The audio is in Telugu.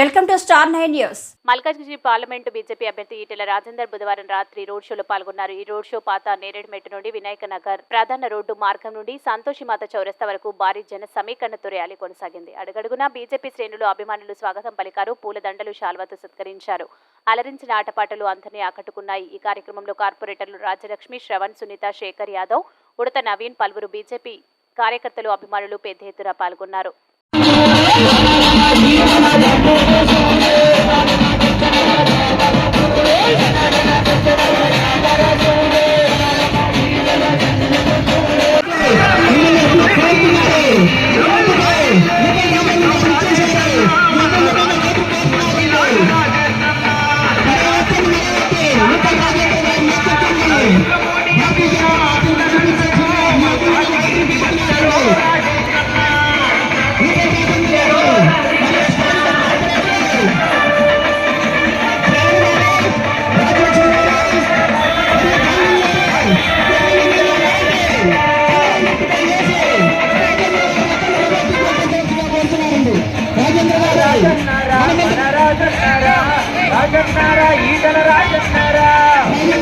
Welcome to Star Nine News. Malkajgiri parliament BJP అభ్యర్థి ఈటెల రాజేందర్ బుధవారం రాత్రి రోడ్ షోలో పాల్గొన్నారు. ఈ రోడ్ షో పాత నేరేడుమెట్టు నుండి వినాయక నగర్ ప్రధాన రోడ్డు మార్గం నుండి సంతోషిమాత చౌరస్తా వరకు భారీ జన సమీకరణతో ర్యాలీ కొనసాగింది. అడుగడుగునా బీజేపీ శ్రేణులు అభిమానులు స్వాగతం పలికారు. పూలదండలు శాల్వతో సత్కరించారు. అలరించిన ఆటపాటలు అందరినీ ఆకట్టుకున్నాయి. ఈ కార్యక్రమంలో కార్పొరేటర్లు రాజలక్ష్మి శ్రవణ్ సునీత శేఖర్ యాదవ్ ఉడత నవీన్ పలువురు బీజేపీ కార్యకర్తలు అభిమానులు పెద్ద ఎత్తున పాల్గొన్నారు. రాజన్నారా ఈటల రాజన్నారా బలహీన వర్గాల ఆశాజ్యోతి